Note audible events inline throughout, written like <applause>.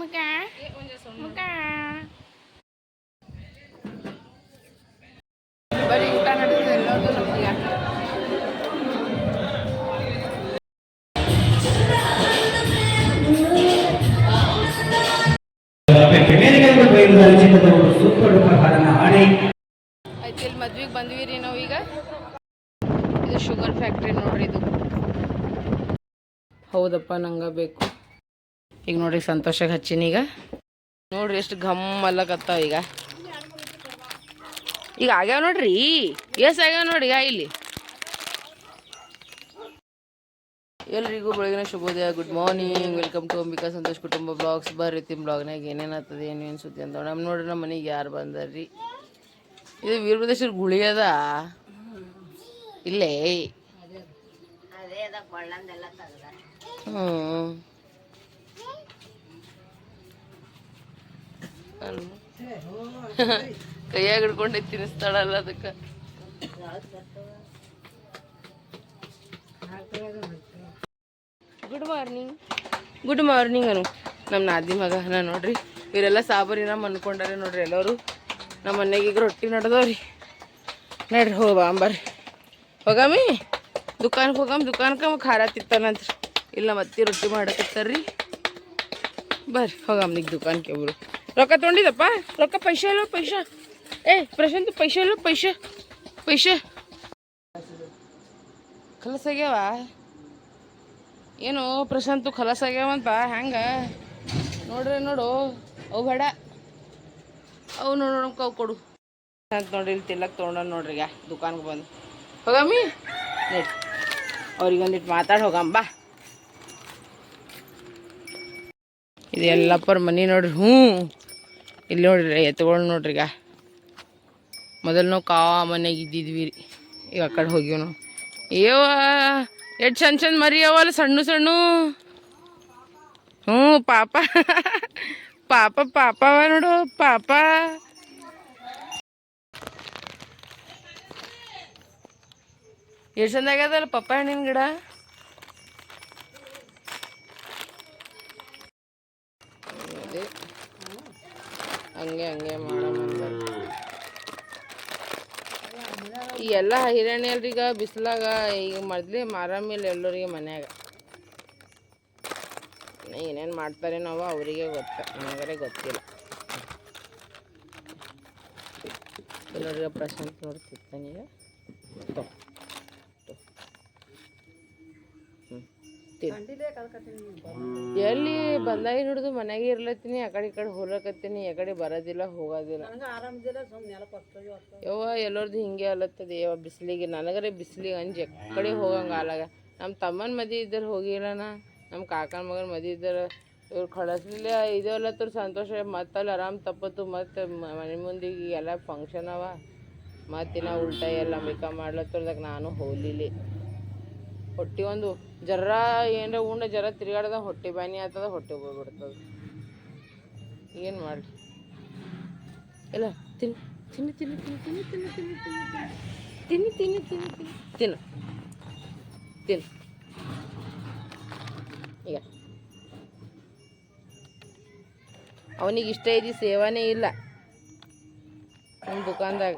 ಮುಖ? ಮುಖ? ಬರೀ ಹಾಡಿ ಆಯ್ತು, ಇಲ್ಲಿ ಮದ್ವೆಗೆ ಬಂದ್ವಿ ರೀ ನಾವು ಈಗ. ಇದು ಶುಗರ್ ಫ್ಯಾಕ್ಟ್ರಿ ನೋಡ್ರಿ ಇದು. ಹೌದಪ್ಪ, ನಂಗೆ ಬೇಕು. ನೋಡ್ರಿ ಸಂತೋಷಕ್ಕೆ ಹಚ್ಚಿನ ಈಗ. ನೋಡ್ರಿ ಎಷ್ಟು ಘಮ್ ಅಲ್ಲಕತ್ತಾವ ಈಗ. ಈಗ ಆಗ್ಯಾವ ನೋಡ್ರಿ? ಎಸ್ ಆಗ್ಯಾವ ನೋಡಿ ಈಗ ಇಲ್ಲಿ? ಎಲ್ರಿಗೂ ಬೆಳಗಿನ ಶುಭೋದಯ, good morning. Welcome to Ambika Santosh ಕುಟುಂಬ ಬ್ಲಾಗ್ಸ್. ಬರ್ರಿ ತಿಮ್ ಬ್ಲಾಗ್ನಾಗ ಏನೇನಾಗ್ತದೆ ಏನು ಅನ್ಸುತ್ತೆ ಅಂತ ನಮ್ಮ ನೋಡ್ರಿ ನಮ್ಮ ಮನೆಗೆ ಯಾರು ಬಂದಾರ್ರಿ? ಇದು ವೀರಭದ್ರೇಶ್ವರ ಗುಳಿ ಅದ. ಇಲ್ಲೇ. ಹ್ಮ್. ಅಲ್ವ? <laughs> ಕೈಯಾಗ ಹಿಡ್ಕೊಂಡೆ ತಿನ್ನಿಸ್ತಾಳಲ್ಲ ಅದಕ್ಕೆ. Good morning good morning Anu. ನಮ್ಮ ನಾದಿ ಮಗ ನಾ ನೋಡ್ರಿ. ಇವರೆಲ್ಲ ಸಾಬರಿನ ಅನ್ಕೊಂಡಾರೆ ನೋಡ್ರಿ ಎಲ್ಲರೂ. ನಮ್ಮ ಮನೆಗೆ ಈಗ ರೊಟ್ಟಿ ನಡೆದವ್ರಿ. ನಡ್ರಿ ಹೋಗ ಅಂಬರ್ರಿ ಹೋಗಾಮಿ? ದುಖಾನ್ಗೆ ಹೋಗಾಮ ದುಕಾನ್ಗೆ ಖಾರ ತಿಂತಾನಂತ್ರಿ. ಇಲ್ಲ ಮತ್ತೆ ರೊಟ್ಟಿ ಮಾಡಕತ್ತಾರ್ರಿ. ಬರ್ರಿ ಹೋಗಾಮ ನಿಗ್ ದುಕಾನ್ಗೆ ಒಬ್ರು ರೊಕ್ಕ ತೊಗೊಂಡಿದಪ್ಪ ರೊಕ್ಕ ಪೈಸೆ ಇಲ್ಲ ಪೈಸಾ? ಏ, ಪ್ರಶಾಂತ್, ಪೈಸೆ ಇಲ್ಲ ಪೈಸೆ? ಪೈಸೆ. ಆಗ್ಯಾವ? ಏನು ಪ್ರಶಾಂತು ಆಗ್ಯಾವಂತ ಹೆಂಗ ನೋಡ್ರಿ, ನೋಡು. ಅವು ಬೇಡ. ಅವು ನೋಡು ನೋಡಮ್ಕ ಅವು ಕೊಡು. ಪ್ರಶಾಂತ್ ನೋಡ್ರಿ ಇಲ್ಲಿ ತಿಲ್ಲಕ್ ತೊಗೊಂಡ ನೋಡ್ರಿ ಈಗ. ದುಕಾನ್ಗೆ ಬಂದು. ಹೋಗಮ್ಮಿ. ನೋಡಿ. ಅವ್ರಿಗೆ ಒಂದಿಟ್ಟು ಮಾತಾಡಿ ಹೋಗಮ್ಮ ಬಾ. ಇದು ಎಲ್ಲಪ್ಪರ ಮನೆ ನೋಡ್ರಿ. ಹ್ಞೂ ಇಲ್ಲಿ ನೋಡ್ರಿ ಎತ್ಕೊಂಡು ನೋಡ್ರಿ ಈಗ. ಮೊದಲು ನಾವು ಕಾವ ಮನೆಗೆ ಇದ್ದಿದ್ವಿ ರೀ. ಈಗ ಆ ಕಡೆ ಹೋಗಿವ್ ನಾವು. ಏವ ಎಷ್ಟು ಚಂದ ಚಂದ ಮರಿ ಅವಲ್ಲ ಸಣ್ಣ ಸಣ್ಣ. ಹ್ಞೂ, ಪಾಪ. ಪಾಪ ಪಾಪ ಅವ ನೋಡು, ಪಾಪ. ಎಷ್ಟು ಚಂದ ಆಗ್ಯದಲ್ಲ ಪಪ್ಪ ಹಣ್ಣಿನ ಗಿಡ ಅದೇ. ಹಂಗೆ ಹಂಗೆ ಅಂತ ಈ ಎಲ್ಲ ಹಿರಣ್ಯ ಈಗ ಬಿಸಿಲಾಗ ಈಗ ಮೊದ್ಲಿ ಮಾರಾಮಿಲ್ಲ ಎಲ್ಲರಿಗೆ ಮನ್ಯಾಗ. ಏನೇನು ಮಾಡ್ತಾರೆ ನಾವು ಅವರಿಗೆ ಗೊತ್ತ ನನಗರೆ ಗೊತ್ತಿಲ್ಲ. ಎಲ್ಲರಿಗೆ ಪ್ರಶಾಂತ್ ನೋಡ್ತಿರ್ತಾನೀಗ ತೊ ತೊ. ಹ್ಮ್. ಎಲ್ಲಿ ಬಂದಾಗ ಹಿಡಿದು ಮನೆಗೆ ಇರ್ಲತ್ತೀನಿ ಆ ಕಡೆ ಈ ಕಡೆ ಹೋಗ್ಲಕತ್ತೀನಿ ಆ ಕಡೆ ಬರೋದಿಲ್ಲ ಹೋಗೋದಿಲ್ಲ. ಯವ್ವ ಎಲ್ಲರದು ಹಿಂಗೆ ಅಲ್ಲತ್ತದ ಯವ್ವ ಬಿಸಿಲಿಗೆ. ನನಗರೆ ಬಿಸಿಲಿಗೆ ಅಂಜಿ ಕಡೆ ಹೋಗಂಗಾಲಾಗ ನಮ್ಮ ತಮ್ಮನ ಮದಿ ಇದ್ದರೆ ಹೋಗಿಲ್ಲನ ನಮ್ಮ ಕಾಕನ ಮಗನ ಮದಿ ಇದ್ದರೆ ಇವ್ರು ಕಳಿಸ್ಲಿಲ್ಲ ಇದು ಅಲ್ಲತ್ರ ಸಂತೋಷ ಮತ್ತಲ್ಲಿ ಆರಾಮ್ ತಪ್ಪತ್ತು ಮತ್ತು ಮನೆ ಮುಂದಿಗೆ ಎಲ್ಲ ಫಂಕ್ಷನ್ ಅವ. ಮತ್ತಿನ ಉಲ್ಟಾ ಎಲ್ಲ ಮೇಕಪ್ ಮಾಡ್ಲತ್ತರ್ದಾಗ ನಾನು ಹೋಗ್ಲಿಲ್ಲ. ಹೊಟ್ಟಿ ಒಂದು ಜರ ಏನರ ಉಂಡ ಜರ ತಿರುಗಾಡ್ದ ಹೊಟ್ಟೆ ಬ್ಯಾನಿ ಆಗ್ತದ ಹೊಟ್ಟೆ ಹೋಗ್ಬಿಡ್ತದ ಏನು ಮಾಡಲಿ ಇಲ್ಲ ತಿನ್ ತಿನ್ನು ತಿನ್ನು ತಿನ್ನು ತಿನ್ನು ತಿನ್ನು ತಿನ್ನು ತಿನ್ನು ತಿನ್ನು ತಿನ್ನು ತಿನ್ನು ತಿನ್ನು ತಿನ್ನು ತಿನ್ನು ಈಗ ಅವನಿಗೆ ಇಷ್ಟ ಐತಿ ಸೇವಾನೇ ಇಲ್ಲ ನಮ್ಮ ದುಕಾನ್ದಾಗ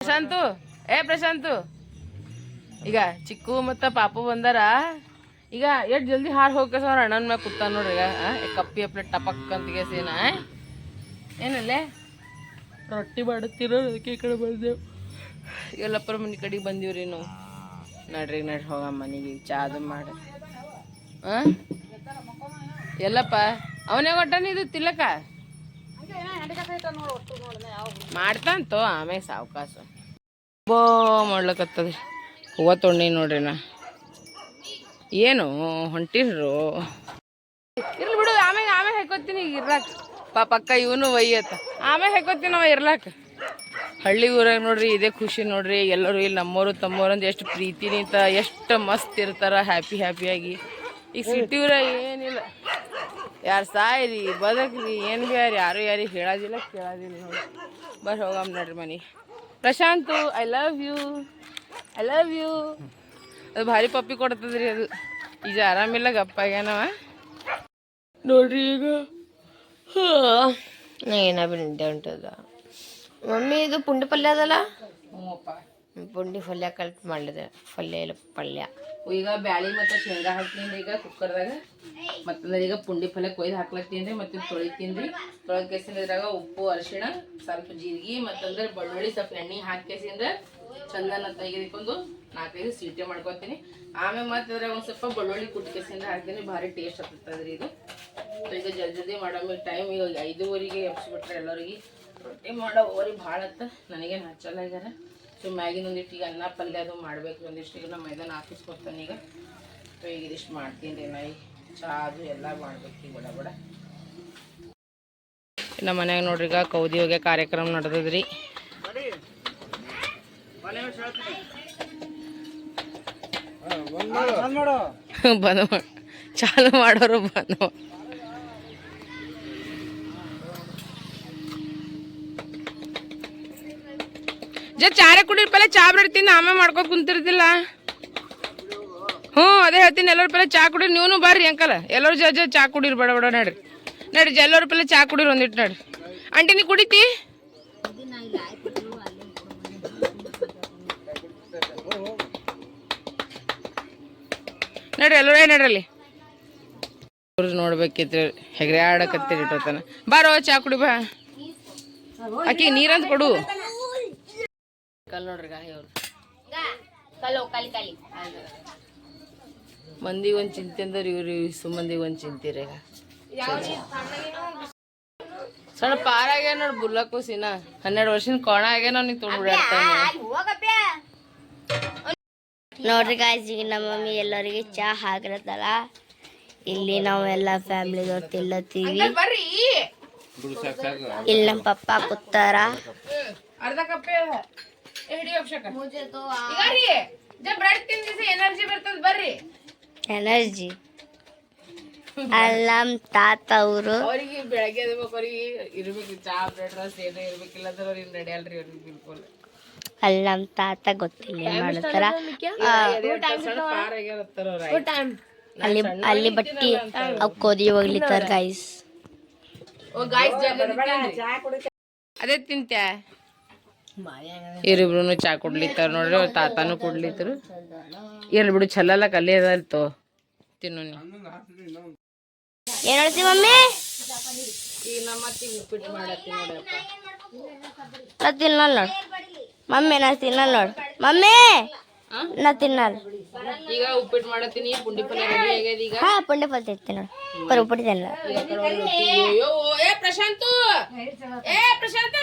ಪ್ರಶಾಂತು ಏ ಪ್ರಶಾಂತು ಈಗ ಚಿಕ್ಕು ಮತ್ತು ಪಾಪು ಬಂದಾರ. ಈಗ ಎಷ್ಟು ಜಲ್ದಿ ಹಾರು ಹೋಗ್ಕಸ ಅವ್ರ ಅಣ್ಣನ ಮ್ಯಾಗ ಕೂತ ನೋಡ್ರಿ ಈಗ. ಕಪ್ಪಿ ಅಪ್ಲೆ ಟಪಕ್ ಅಂತ ಸೇನ ಏನಲ್ಲೇ? ರೊಟ್ಟಿ ಮಾಡುತ್ತೀರೋ ಅದಕ್ಕೆ ಈ ಕಡೆ ಬಂದೆವು ಎಲ್ಲಪ್ಪರ ಮನೆ ಕಡೆಗೆ ಬಂದೀವ್ರಿ ನಾವು. ನಡ್ರಿ ನಡ್ರಿ ಹೋಗ ಮನೆಗೆ ಚಾ ಅದು ಮಾಡಿ. ಹಾಂ ಎಲ್ಲಪ್ಪ ಅವನೇ ಹೊಟ್ಟನ ಇದು ತಿಲ್ಲಕ ಮಾಡ್ತಾಂತೋ ಆಮೇಲೆ ಸಾವಕಾಶ ಬೋ ಮಾಡ್ಲಕತ್ತದ ಹೂವ ತೊಗೊಂಡಿ ನೋಡ್ರಿ ನಾ ಏನು ಹೊಂಟಿರ್ರು? ಇರ್ಲಿ ಬಿಡು ಆಮೇಲೆ ಆಮೇಲೆ ಹಾಕೋತೀನಿ ಈಗ ಇರ್ಲಾಕ. ಪಾಪ ಅಕ್ಕ ಇವನು ಒಯ್ಯತ್ತ. ಆಮೇಲೆ ಹಾಕೋತೀನಿ ಅವ ಇರ್ಲಾಕ. ಹಳ್ಳಿ ಊರಾಗ ನೋಡ್ರಿ ಇದೇ ಖುಷಿ ನೋಡ್ರಿ. ಎಲ್ಲರೂ ಇಲ್ಲಿ ನಮ್ಮವರು ತಮ್ಮವರು ಅಂದ್ರೆ ಎಷ್ಟು ಪ್ರೀತಿನಿಂದ ಎಷ್ಟು ಮಸ್ತ್ ಇರ್ತಾರ ಹ್ಯಾಪಿ ಹ್ಯಾಪಿಯಾಗಿ ಈಗ ಸಿಟಿ ಊರಾಗ ಏನಿಲ್ಲ. ಯಾರು ಸಾಯ್ರಿ ಬದಕ್ರಿ ಏನು ಭೀ ಯಾರು ಯಾರು ಯಾರಿಗೆ ಹೇಳೋದಿಲ್ಲ ಕೇಳೋದಿಲ್ಲ ನೋಡಿ ಬರ್ ಹೋಗಮ್ಮ ನೋಡ್ರಿ ಮನೆ Prashant I love you I love you ಅದು ಭಾರಿ ಪಪ್ಪಿ ಕೊಡ್ತದ್ರಿ ಅದು. ಈಗ ಆರಾಮಿಲ್ಲ ಗಪ್ಪಾಗ್ಯಾನವ ನೋಡ್ರಿ ಈಗ. ಏನ ನಿದ್ದೆ ಉಂಟದ ಮಮ್ಮಿ, ಇದು ಪುಂಡಿ ಪಲ್ಯ ಅದಲ್ಲ? ಪುಂಡಿ ಪಲ್ಯ ಕಲ್ತ್ ಮಾಡಿದೆ. ಪಲ್ಯ ಇಲ್ಲ, ಪಲ್ಯ. ಈಗ ಬ್ಯಾಳಿ ಮತ್ತು ಶೇಂಗಾ ಹಾಕ್ತೀನಿ ಈಗ ಕುಕ್ಕರ್ದಾಗ ಮತ್ತಂದ್ರೆ ಈಗ ಪುಂಡಿ ಪಲ್ಯ ಕೊಯ್ದು ಹಾಕ್ಲತ್ತೀನಿ ರೀ, ಮತ್ತು ತೊಳಿತೀನಿ ರೀ. ತೊಳೆದ ಇದ್ರಾಗ ಉಪ್ಪು, ಅರಿಶಿಣ, ಸ್ವಲ್ಪ ಜೀರಿಗೆ ಮತ್ತಂದ್ರೆ ಬೆಳ್ಳುಳ್ಳಿ, ಸ್ವಲ್ಪ ಎಣ್ಣೆ ಹಾಕಿಸಿಂದ ಚಂದನ ತೆಗೆದುಕೊಂಡು ನಾಲ್ಕೈದು ಸೀಟೆ ಮಾಡ್ಕೊತೀನಿ. ಆಮೇಲೆ ಮತ್ತೆ ಅದ್ರಾಗ ಒಂದು ಸ್ವಲ್ಪ ಬೆಳ್ಳುಳ್ಳಿ ಕುಟ್ಕೆಸಿಂದ ಹಾಕ್ತೀನಿ. ಭಾರಿ ಟೇಸ್ಟ್ ಆಗ್ತದೆ ರೀ ಇದು. ಈಗ ಜಲ್ದಿ ಜಲ್ದಿ ಮಾಡೋ ಟೈಮ್ ಈಗ ಐದುವರೆಗೆ ಎಬ್ಸ್ಬಿಟ್ರೆ ಎಲ್ಲರಿಗೆ. ರೊಟ್ಟಿ ಮಾಡೋ ಓರಿ ಭಾಳ ಅತ್ತ. ನನಗೇನು ಹಚ್ಚಲ್ಲ ಇದಾರೆ ಸೊ ಮ್ಯಾಗಿನ ಒಂದಿಷ್ಟು ಈಗ ಅನ್ನ, ಪಲ್ಯ ಅದು ಮಾಡಬೇಕು ಒಂದಿಷ್ಟು. ಈಗ ನಮ್ಮ ಮೈದಾನ ಹಾಕಿಸ್ಕೊಡ್ತಾನೆ ಈಗ. ಸೊ ಈಗ ಇದಿಷ್ಟು ಮಾಡ್ತೀನಿ ರೀ ನಾ ಈಗ ಚಾ ಅದು ಎಲ್ಲ ಮಾಡ್ಬೇಕು ಈಗ ಬಡ ಬಡ ನಮ್ಮ ಮನ್ಯಾಗ ನೋಡ್ರಿ ಈಗ ಕೌದಿ ಹೋಗಿ ಕಾರ್ಯಕ್ರಮ ನಡೆದದ್ರಿ. ಬಂದ ಚಾಲು ಮಾಡೋರು ಬಂದ ಜ, ಚಾರೆ ಕುಡಿರ್ ಪಲೆ ಚಾ ಬಿಡ್ತೀನಿ ಆಮೇಲೆ ಮಾಡ್ಕೊ ಕುಂತಿರ್ತಿಲ್ಲ ಹ್ಞೂ, ಅದೇ ಹೇಳ್ತೀನಿ, ಎಲ್ಲರ ಪಲೆ ಚಾ ಕುಡೀರಿ ನೀವು ಬರ್ರಿ ಅಂಕಲ್. ಎಲ್ಲರೂ ಜ ಚಾ ಕುಡೀರಿ, ಬಡ ಬಡ, ನಡ್ರಿ. ನಡ್ರಿ, ಜ, ಎಲ್ಲರ ಪಲೆ ಚಾ ಕುಡೀರಿ ಒಂದಿಟ್ಟು ನಡ್ರಿ. ಆಂಟಿ, ನೀ ಕುಡಿತಿ? ನಡ್ರಿ ಎಲ್ಲರೂ ನೋಡ್ರಲ್ಲಿ. ನೋಡ್ಬೇಕಿತ್ತು ಹೆಗ್ರೆ ಆಡಕತ್ತೀರಿ ಇಟ್ಟೋತನ ಬಾರೋ ಚಾ ಕುಡಿ ಬಾ. ಆಕಿ ನೀರಂತ ಕೊಡು. ಕಲ್ ನೋಡ್ರಿ ಗಾಯಿ ಅವ್ರು. ಮಂದಿಗೆ ಒಂದು ಚಿಂತೆ ಅಂದ್ರೆ ಇವ್ರು ಸುಮ್ಮಂದಿಗೆ ಒಂದು ಚಿಂತೆ ರೀ ಸಣ್ಣ ಪಾರಾಗ್ಯ ನೋಡ್ರಿ ನೋಡಿ ಬುಲ್ಲಕ್ಕೂಸಿನ ಹನ್ನೆರಡು ವರ್ಷದ ಕೋಣ ಆಗ್ಯಾನ ಅವ್ನಿಗೆ ತೊಗೊಂಡ್ಬಿಡ್ತಾನೆ ನೋಡ್ರಿ ಗಾಯ್ಸ್ ಈಗ ನಮ್ಮ ಮಮ್ಮಿ ಎಲ್ಲರಿಗೆ ಚಾ ಹಾಕಿರತ್ತಲ್ಲ. ಇಲ್ಲಿ ನಾವೆಲ್ಲ ಫ್ಯಾಮಿಲಿ ತಿಲ್ಲತ್ತೀವಿ ಬರ್ರಿ. ಇಲ್ಲಿ ನಮ್ಮ ಪಪ್ಪ ಕೂತಾರ. ಎನರ್ಜಿ ಅಲ್ಲ ಬರ್ರಿ. ಎನರ್ಜಿ ಅಲ್ಲಿ ನಮ್ಮ ತಾತ ಅವರು. ಅವರಿಗೆ ಬೆಳಗ್ಗೆ ಇರ್ಬೇಕು ಚಾ ಬ್ರೆಡ್ ರಸ್ ಏನೋ ಇರ್ಬೇಕಿಲ್ಲ ಅಂದ್ರೆ ಅವ್ರಿಗೆ ನಡೆಯಲ್ರಿ ಅವ್ರಿಗೆ ಬಿಲ್ಕುಲ್. ಅಲ್ಲಿ ನಮ್ಮ ತಾತ ಗೊತ್ತಿಲ್ಲ ಏನ್ ಮಾಡ್ತಾರ ಅಲ್ಲಿ ಅಲ್ಲಿ ಬಟ್ಟಿ ಅವ್ ಕೋದಿ ಹೋಗ್ಲಿತ್ತಾರ ಗೈಸ್ ಓ ಗಾಯ್ಸ್ ಅದೇ ತಿಂತ್ಯಾ? ಇರಿಬ್ರು ಚಾ ಕುಡ್ಲಿತ್ತಾರ ನೋಡ್ರಿ ಅವ್ರ ತಾತಾನು ಕೊಡ್ಲಿತ್ತರು ಇರ್ಲಿ ಬಿಡು ಚಲಲ್ಲ ಕಲ್ಲಿ ಅದಲ್ತು ತಿನ್ನು ನೀ ಏನ್ ಹೇಳ್ತಿ ಮಮ್ಮಿ? ಈಗ ನಮ್ಮ ಉಪ್ಪಿಟ್ಟು ಮಾಡತ್ತಿ ನೋಡಪ್ಪ. ನಾ ತಿನ್ನಲ್ಲ ನೋಡು. ಮಮ್ಮಿ ನಾ ತಿನ್ನಲ್ಲ ನೋಡು. ಮಮ್ಮಿ? ನಾ ತಿನ್ನಲ್ಲ. ಈಗ ಉಪ್ಪಿಟ್ಟು ಮಾಡತ್ತೀನಿ ಪುಂಡಿ ಪಲ್ಯ ರೆಡಿ ಆಗ್ಯದ ಈಗ. ಹಾ ಪುಂಡಿ ಪಲ್ಯ ತಿಂತೀನಿ ನೋಡು. ಬರೀ ಉಪ್ಪಿಟ್ಟು ತಿನ್ನಲ್ಲ ಏ ಪ್ರಶಾಂತು! ಏ ಪ್ರಶಾಂತ!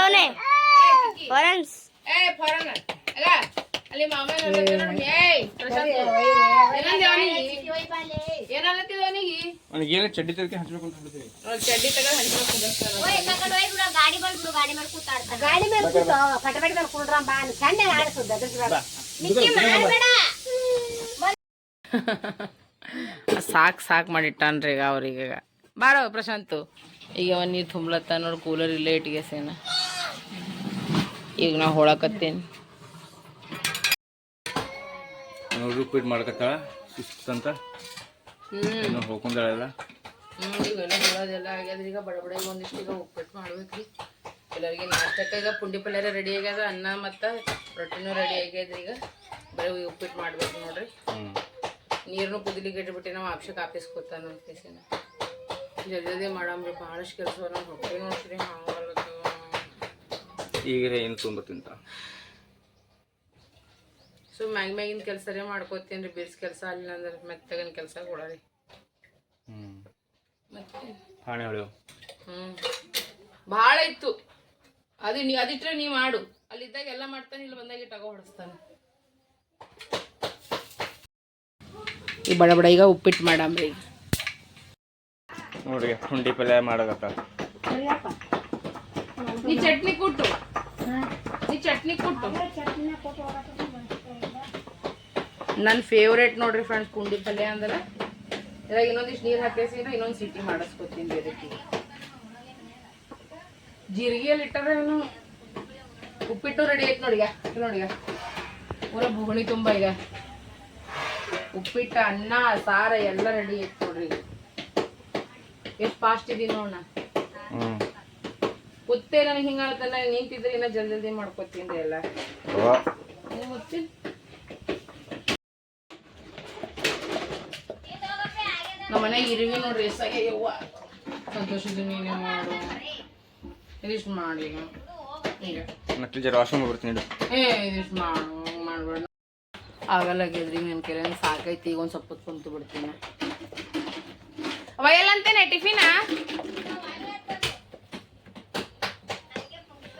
ಅವನೇ. ಫೋರನ್ಸ್ ಏ ಫಾರನ್ ಅಲ್ಲ ಅಲ್ಲಿ ಮಾಮ ಚಡ್ಡಿ ತರಕೆ ಹಂಚಬೇಕು ಅಂತ. ಸಾಕ್ ಸಾಕ್ ಮಾಡಿಟ್ಟಾನ್ರಿ ಈಗ ಅವ್ರಿಗೆ ಬಾರೋ ಪ್ರಶಾಂತು. ಈಗ ಅವ ನೀರು ತುಂಬಲತ್ತ ನೋಡಿ ಕೂಲರ್ ಇಲ್ಲೇ ಇಟ್ಟಿಗೆ ಸೇನ. ಈಗ ನಾ ಹೊಳಕತ್ತೇನಿ. ನೋಡ್ರಿ ಉಪ್ಪಿಟ್ಟು ಮಾಡ್ಕತ್ತಾಳ ಶಿಸ್ತಂತ ಹ್ಮ್ ಏನೋ ಹೋಗ್ಕೊಂಡಾಳೆಲ್ಲ. ಹ್ಮ್ ಇವೆಲ್ಲ ಹೊಳೋದೆಲ್ಲ ಆಗ್ಯದ್ರಿ ಈಗ ಬಡ ಬಡ ಒಂದಿಷ್ಟು ಈಗ ಉಪ್ಪಿಟ್ಟು ಮಾಡ್ಬೇಕ್ರಿ. ಎಲ್ಲರಿಗೆ ನಾಷ್ಟಕ್ಕೆ ಈಗ ಪುಂಡಿ ಪಲ್ಯ ರೆಡಿ ಆಗ್ಯದ ಅನ್ನ ಮತ್ತು ರೊಟ್ಟಿನೂ ರೆಡಿ ಆಗ್ಯದ ಈಗ. ಬರೀ ಉಪ್ಪಿಟ್ಟು ಮಾಡ್ಬೇಕು ನೋಡ್ರಿ. ಹ್ಞೂ ನೀರನ್ನು ಕುದಿಲಿಕ್ಕೆ ಇಟ್ಬಿಟ್ಟು ನಾವು ಆಪ್ಷಕ್ ಆಫೀಸ್ ಕೂತಾನ ನಮ್ಮ ಕೇಸಿನ ಜಲ್ದಿ ಜಲ್ದಿ ಮಾಡಮ್ರಿ ಭಾಳಷ್ಟು ಕೆಲಸ ನಮ್ಮ ಹೊಟ್ಟೆ ನೋಡ್ರಿ ಹಾಂ ಈಗ ಏನು ತುಂಬ ತಿಂತ? ಸೊ ಮ್ಯಾಗ ಮ್ಯಾಗಿನ ಕೆಲಸರೇ ಮಾಡ್ಕೋತೀನಿ ರೀ ಬೇಸ್ ಕೆಲಸ ಅಲ್ಲಿಲ್ಲ ಅಂದ್ರೆ ಮೆತ್ತಗಿನ ಕೆಲಸ ಕೊಡರಿ ಹ್ಞೂ ಭಾಳ ಇತ್ತು. ಅದು ನೀ ಅದಿಟ್ರೆ ನೀ ಮಾಡು. ಅಲ್ಲಿದ್ದಾಗ ಎಲ್ಲ ಮಾಡ್ತಾನೆ ಇಲ್ಲಿ ಬಂದಾಗ ಟಗೋ ಹೊಡಿಸ್ತಾನೆ. ಈ ಬಡ ಬಡ ಈಗ ಉಪ್ಪಿಟ್ಟು ಮಾಡಮ್ರಿ ನೋಡ್ರಿ ಹುಂಡಿ ಪಲ್ಯ ಮಾಡಕತ್ತ. ನೀ ಚಟ್ನಿ ಕೊಟ್ಟು. ನೀ ಚಟ್ನಿ ಕೊಟ್ಟು. ನನ್ನ ಫೇವ್ರೇಟ್ ನೋಡ್ರಿ ಫ್ರೆಂಡ್ಸ್ ಪುಂಡಿ ಪಲ್ಯ ಅಂದ್ರೆ ಇದ್ರಾಗ ಇನ್ನೊಂದಿಷ್ಟು ನೀರು ಹಾಕೇಸಿದ್ರೆ ಇನ್ನೊಂದು ಸಿಟಿ ಮಾಡಿಸ್ಕೊತೀನಿ ಅದಕ್ಕೆ. ಜೀರಿಗೆಯಲ್ಲಿ ಇಟ್ಟರೆ ಏನು? ಉಪ್ಪಿಟ್ಟು ರೆಡಿ ಆಯ್ತು ನೋಡಿ ನೋಡಿಗ ಪೂರ ಬುಗುಣಿ ತುಂಬ ಈಗ. ಉಪ್ಪಿಟ್ಟು ಅನ್ನ ಸಾರ ಎಲ್ಲ ರೆಡಿ ಆಯ್ತು ನೋಡ್ರಿ. ಎಷ್ಟು ಫಾಸ್ಟ್ ಇದೀನಿ ನೋಡ ಕುತ್ತೆ ನನಗೆ ಹಿಂಗಾಗತ್ತಲ್ಲ ನಿಂತಿದ್ರೆ ಇನ್ನ ಜಲ್ದಿ ಜಲ್ದಿ ಮಾಡ್ಕೊತೀನಿ ಎಲ್ಲ. ಅವ್ವ ನೀವ್ ಮುಚ್ಚಿಲ್? ನಮ್ಮ ಮನೆಗೆ ಇರುವಿ ನೋಡ್ರಿ ಎಷ್ಟಾಗಿ ಯವ್ವ ಸಂತೋಷದ ನೀನೇ ಮಾಡು ಇದಿಷ್ಟು ಮಾಡಿ ಈಗ ನಕ್ಲಿ ಜರ ಬರ್ತೀನಿ ಇಡು ಏ ಇದಿಷ್ಟು ಮಾಡು ಮಾಡ್ಬೇಡ ಆಗಲ್ಲಾಗಿದ್ರಿ ನನ್ನ ಕೆರೆ ಸಾಕೈತಿ ಈಗ ಒಂದು ಸ್ವಲ್ಪ ಕುಂತು ಬಿಡ್ತೀನಿ ಒಯ್ಯಲ್ಲಂತೇನೆ ಟಿಫಿನ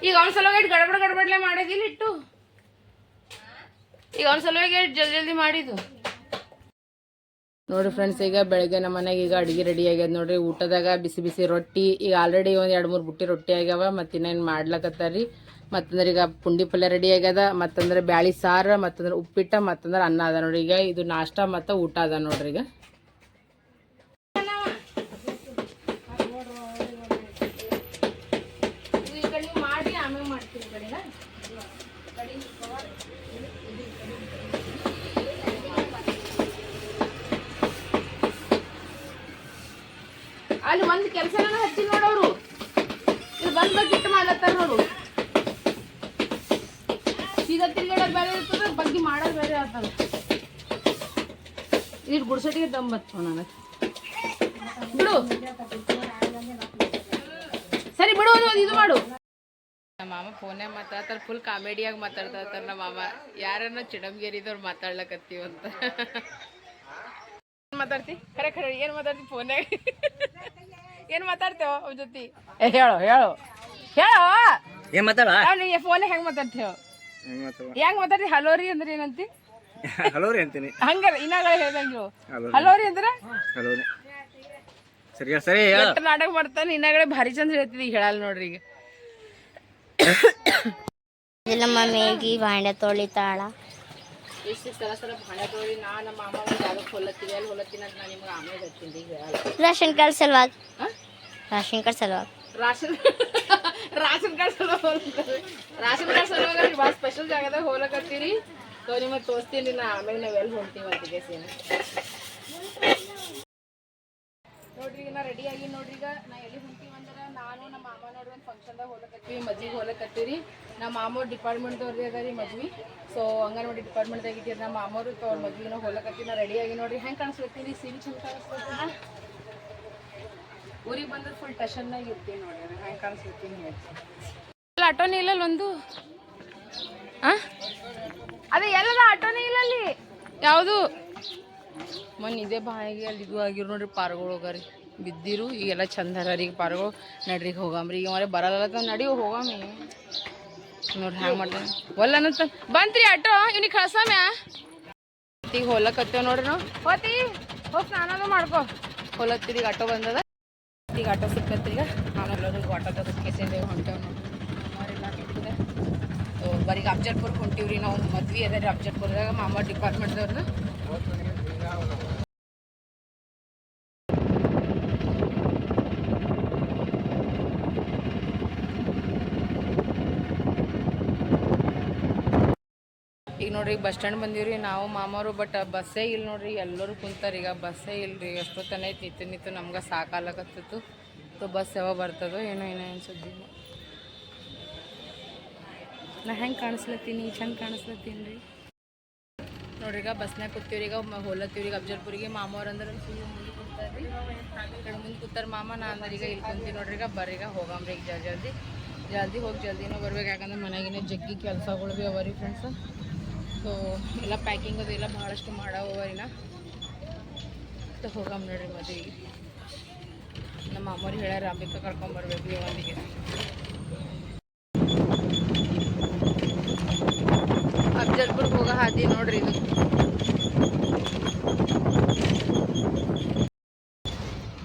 ಈಗ ಅವ್ನ ಸಲುವಾಗಿ ಗಡಬಡ ಗಡಬಡ್ಲೆ ಮಾಡಿದಿಲ್ಲ ಇಟ್ಟು ಈಗ ಅವ್ನ ಸಲುವಾಗಿ ಜಲ್ದಿ ಜಲ್ದಿ ಮಾಡಿದ್ದು ನೋಡ್ರಿ ಫ್ರೆಂಡ್ಸ್ ಈಗ ಬೆಳಗ್ಗೆ ನಮ್ಮ ಮನೆಗೆ ಈಗ ಅಡುಗೆ ರೆಡಿ ಆಗ್ಯದ ನೋಡ್ರಿ. ಊಟದಾಗ ಬಿಸಿ ಬಿಸಿ ರೊಟ್ಟಿ. ಈಗ ಆಲ್ರೆಡಿ ಒಂದು ಎರಡು ಮೂರು ಬುಟ್ಟಿ ರೊಟ್ಟಿ ಆಗ್ಯಾವ, ಮತ್ತು ಇನ್ನೇನು ಮಾಡ್ಲಕತ್ತಾರಿ. ಮತ್ತಂದ್ರೆ ಈಗ ಪುಂಡಿ ಪಲ್ಯ ರೆಡಿ ಆಗ್ಯದ, ಮತ್ತಂದ್ರೆ ಬ್ಯಾಳಿ ಸಾರು, ಮತ್ತಂದ್ರೆ ಉಪ್ಪಿಟ್ಟ, ಮತ್ತಂದ್ರೆ ಅನ್ನ ಅದ ನೋಡ್ರಿ. ಈಗ ಇದು ನಾಷ್ಟ ಮತ್ತು ಊಟ ಅದ ನೋಡ್ರಿ ಈಗ. ಒಂದು ಕೆಲಸನ ಹಚ್ಚಿ ನೋಡೋರು ಇಲ್ಲಿ ಬಂದ ಬಗ್ಗಿಟ್ಟು ಮಾಡ್ಲತ್ತಾರ ನೋಡು. ಸೀದಾ ತಿರ್ಗಾಡೋದು ಬೇರೆ ಇರ್ತದ, ಬಗ್ಗೆ ಮಾಡೋದು ಬೇರೆ ಆಗ್ತದ. ಇದು ಗುಡ್ಸಟಿಗೆ ದಮ್ ಬತ್ತು ನನಗೆ. ಬಿಡು. ಸರಿ, ಬಿಡು ಇದು ಮಾಡು. ನಮ್ಮ ಮಾಮ ಫೋನ್ಯಾಗ ಮಾತಾಡ್ತಾರೆ ಫುಲ್ ಕಾಮಿಡಿಯಾಗಿ ಮಾತಾಡ್ತಾ ಇರ್ತಾರೆ ನಮ್ಮ ಮಾಮ. ಯಾರನ್ನ ಚಿಡಮ್ಗೇರಿದವ್ರು ಮಾತಾಡ್ಲಕತ್ತೀವಿ ಅಂತ. ಮಾತಾಡ್ತಿ? ಖರೆ ಖರೆ, ಏನು ಮಾತಾಡ್ತಿ ಫೋನ್ಯಾಗ? ಏನ್ ಮಾತಾಡ್ತೇವ ಅವ್ರ ಜೊತೆ? ಏ ಹೇಳು ಹೇಳು. ಹೇಳು. ಏನ್ ಮಾತಾಡ ಫೋನ್ ಹೆಂಗ್ ಮಾತಾಡ್ತೇವ? ಹೆಂಗ್ ಮಾತಾಡ್ತಿ? ಹಲೋರಿ ಅಂದ್ರೆ ಏನಂತಿ? <laughs> ಹಲೋ ರೀ ಅಂತೀನಿ. ಹಂಗಲ್ಲ ಇನ್ನಾಗಳ ಹೇಳ್ದಂಗಿರು ಹಲೋ ಹಲೋರಿ ಅಂದ್ರೆ? ಹಲೋ ರೀ. ಸರಿ ಸರಿ ನಾಟಕ ಮಾಡ್ತಾನೆ ಇನ್ನಾಗಡೆ ಭಾರಿ ಚಂದ ಹೇಳ್ತಿದ್ದಿ ಈಗ ಹೇಳಲ್ಲ ನೋಡ್ರಿ ಈಗ. <coughs> ಇಲ್ಲ ಮೇಗಿ ಭಾಂಡೆ ತೊಳಿತಾಳ. ಎಷ್ಟು ಸಲ ಸಲ ಭಾಳ ತೊಳಿ ನಾ ನಮ್ಮ ಮಾಮ ಒಂದು ಜಾಗಕ್ಕೆ ಹೊಲತ್ತೀವಿ ಅಲ್ಲಿ ಹೊಲತ್ತೀನಿ ಅಂತ ನಾನು ನಿಮ್ಗೆ ಆಮೇಲೆ ಹೇಳ್ತೀನಿ ಈಗ ಹೇಳಲ್ಲ ರಾಷನ್ ಕಾರ್ಡ್ ಸಲುವಾಗಿ ಆ? ರಾಷನ್ ಕಾರ್ಡ್ ಸಲುವಾಗಿ ರಾಷನ್ ರಾಷನ್ ಕಾರ್ಡ್ ಸಲ ರಾಷನ್ ಕಾರ್ಡ್ ಸಲುವಾಗಿ ಭಾಳ ಸ್ಪೆಷಲ್ ಜಾಗದಾಗ ಹೋಲಕತ್ತೀರಿ ಸೊ ನಿಮಗೆ ತೋರಿಸ್ತೀನಿ ನಾ ಆಮೇಲೆ ನಾವು ಎಲ್ಲಿ ಹೊಂಟೀವಿ ಅಂತಿಗೆ ಸೀನ ನೋಡ್ರಿ ಈಗ ನಾ ರೆಡಿ ಆಗಿ ನೋಡ್ರಿ ಈಗ ನಾ ಎಲ್ಲಿ ಹೊಂಟೀವಿ ಅಂದ್ರೆ ನಾನು ನಮ್ಮ ಮಾಮ ನೋಡ್ರಿ ಒಂದು ಫಂಕ್ಷನ್ದಾಗ ಹೋಗ್ಲಕತ್ತೀವಿ ಮದ್ವಿಗೆ ಹೋಲಕತ್ತೀವಿ ನಮ್ಮ ಮಾಮೂರ್ ಡಿಪಾರ್ಟ್ಮೆಂಟ್ದವ್ರದ್ದು ಅದ ರೀ ಮದ್ವಿ ಸೊ ಅಂಗನವಾಡಿ ಡಿಪಾರ್ಟ್ಮೆಂಟ್ದಾಗ ಇದ್ದೀರಿ ನಮ್ಮ ಮಾಮೂರು ತೋರ್ ಮದ್ವಿನ ಹೋಗ್ಲಕತ್ತೀವಿ ನಾ ರೆಡಿಯಾಗಿ ಆಗಿ ನೋಡ್ರಿ. ಹೆಂಗೆ ಕಾಣಿಸ್ಲತ್ತೀನಿ ಸೀರೆ ಚಂದ ಕಾಣಿಸ್ಲತ್ತೀನಿ ಊರಿಗೆ ಬಂದ್ರೆ ಫುಲ್ ಟೆಷನ್ನಾಗಿ ಇರ್ತೀನಿ ನೋಡಿ ಹೆಂಗೆ ಕಾಣಿಸ್ಲತ್ತೀನಿ ಹೇಳಿ ಆಟೋನೇ ಇಲ್ಲಲ್ಲ ಒಂದು? ಆ? ಅದೇ ಎಲ್ಲದ ಆಟೋನೇ ಇಲ್ಲ ಅಲ್ಲಿ ಯಾವುದು? ಮೊನ್ನೆ ಇದೇ ಬಾಯಿಗೆ ಅಲ್ಲಿ ಇದು ಆಗಿರು ನೋಡ್ರಿ ಪಾರ್ಗಳು ಹೋಗಾರಿ. ಬಿದ್ದಿರು, ಈಗೆಲ್ಲ ಚಂದ ಹರ ಈಗ ಪಾರ್ಗಳು ನಡ್ರಿ ಹೋಗಾಮ್ರಿ ಈಗ ಮರೆ ಬರಲ್ಲ ನಡಿ ಹೋಗಾಮಿ ನೋಡ್ರಿ ಹ್ಯಾಂಗ ಮಾಡ್ತಾನೆ ಒಲ್ಲ ಬಂತ್ರಿ ಆಟೋ, ಇವ್ನಿಗೆ ಕಳ್ಸಾಮ್ಯಾ? ಈಗ ಹೊಲಕತ್ತೇವ್ ನೋಡ್ರಿ ನಾವು. ಹೋತಿ ಹೋಗಿ ಸ್ನಾನನೂ ಮಾಡ್ಕೋ. ಹೊಲತ್ತೀರಿ ಈಗ ಆಟೋ ಬಂದದ. ಈಗ ಆಟೋ ಸಿಕ್ಕತ್ತೀಗ ಎಲ್ಲರಿಗೂ ಆಟೋ ತಗೋಸ್ಕೇಸಿಂದ ಹೊಂಟೇವ್ ನೋಡಿ ಬರೀಗ ಅಬ್ಜರ್ಪುರ್ಗೆ ಹೊಂಟೀವ್ರಿ ನಾವು. ಮದ್ವಿ ಅದ ರೀ ಅಬ್ಜರ್ಪುರ್ದಾಗ ಮಾಮ ಡಿಪಾರ್ಟ್ಮೆಂಟ್ದವ್ರನ್ನ ಈಗ ನೋಡ್ರಿ ಬಸ್ ಸ್ಟ್ಯಾಂಡ್ ಬಂದೀವ್ರಿ, ನಾವು ಮಾಮರು ಬಟ್ ಬಸ್ಸೇ ಇಲ್ಲ ನೋಡ್ರಿ, ಎಲ್ಲರೂ ಕುಂತಾರ. ಈಗ ಬಸ್ಸೇ ಇಲ್ರಿ ಎಷ್ಟೊತ್ತನ ಐತಿ ನಿತ್ತು ನಿತ್ತು ನಮ್ಗೆ ಸಾಕಾಲಕತ್ತಿತ್ತು ಸೊ ಬಸ್ ಯಾವಾಗ ಬರ್ತದೋ ಏನೋ ಏನೋ ಅನ್ಸುದ್ದಿ ನಾ ಹೆಂಗೆ ಕಾಣಿಸ್ಲತ್ತೀನಿ? ಚಂದ ಕಾಣಿಸ್ಲತ್ತೀನಿ ರೀ ನೋಡ್ರಿ, ಈಗ ಬಸ್ನಾಗ ಕೂತೀವ್ರಿ, ಈಗ ಹೋಲತ್ತೀವ್ರಿ ಅಫ್ಜಲ್ಪುರಿಗೆ ಮಾಮವ್ರು ಅಂದ್ರೆ ಫುಲ್ ಮುಂದೆ ಕೂತಾರ್ರಿ. ಕಡೆ ಮುಂದೆ ಕೂತಾರ ಮಾಮ, ನಾ ಅಂದ್ರೆ, ಈಗ ಇಲ್ಲಿ ಕುಂತೀವಿ ನೋಡ್ರಿ, ಈಗ ಬರ್ರಿ, ಈಗ ಹೋಗಮ್ರಿ ಈಗ ಜಲ್ದಿ. ಜಲ್ದಿ ಜಲ್ದಿ ಹೋಗಿ, ಜಲ್ದಿನೂ ಬರ್ಬೇಕು, ಯಾಕಂದ್ರೆ ಮನೆಗಿನ ಜಗ್ಗಿ ಕೆಲಸಗಳು ಭೀ ಅವ ರೀ ಫ್ರೆಂಡ್ಸ್ ಸೊ ಎಲ್ಲ ಪ್ಯಾಕಿಂಗ್ ಅದೆಲ್ಲ ಭಾಳಷ್ಟು ಮಾಡವರಿನ ಹೋಗಮ್ ನೋಡ್ರಿ ಮದುವೆಗೆ ನಮ್ಮ ಅಮ್ಮವ್ರು ಹೇಳ್ಯಾರ, ಅಂಬಿಕ ಕರ್ಕೊಂಬರ್ಬೇಕು ಒಂದಿಗೆ ಅಫ್ಜಲ್ಪುರ್ಗೆ ಹೋಗೋ ಹಾದಿ ನೋಡ್ರಿ ಇದು.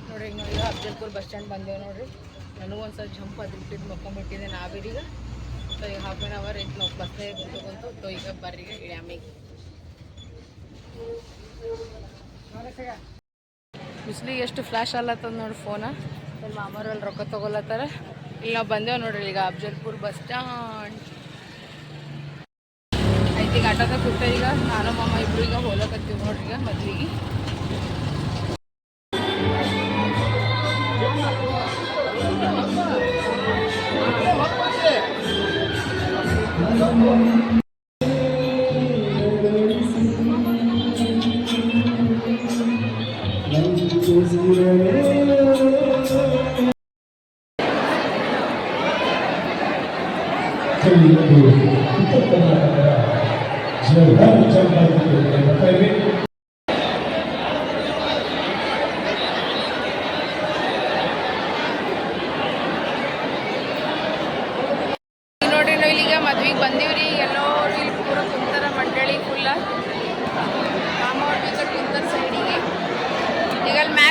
ನೋಡ್ರಿ ಈಗ ಅಫ್ಜಲ್ಪುರ್ ಬಸ್ ಸ್ಟ್ಯಾಂಡ್ ಬಂದೇವು ನೋಡ್ರಿ. ನನಗೂ ಒಂದು ಸ್ವಲ್ಪ ಜಂಪ್ ಅದು ಬಿಟ್ಟಿದ್ದು ಮಕ್ಕೊಂಬಿಟ್ಟಿದ್ದೆ ನಾ ಸೊ ಈಗ ಹಾಫ್ ಆನ್ ಅವರ್ ಐತೆ ನಾವು ಬಸ್ಸೇ ಕುಂತು ಸೊ ಈಗ ಬರ್ರಿ ಇಳ್ಯಾಮಿಗೆ ಬಿಸಿಲಿಗೆ ಎಷ್ಟು ಫ್ಲ್ಯಾಶ್ ಅಲ್ಲತ್ತದ ನೋಡಿ ಫೋನ ಅಲ್ಲಿ ಮಾಮೂರಲ್ಲಿ ರೊಕ್ಕ ತೊಗೊಲತ್ತಾರ. ಇಲ್ಲಿ ನಾವು ಬಂದೇವು ನೋಡ್ರಿ ಈಗ ಅಫ್ಜಲ್ಪುರ್ ಬಸ್ ಸ್ಟ್ಯಾಂಡ್ ಐತಿ ಈಗ ಆಟೋದಾಗ ಕೂತ ಈಗ ನಾನು ಮಾಮ ಇಬ್ರು ಈಗ ಹೋಲಕತ್ತೀವಿ ನೋಡ್ರಿ ಈಗ ಮದ್ವಿಗೆ.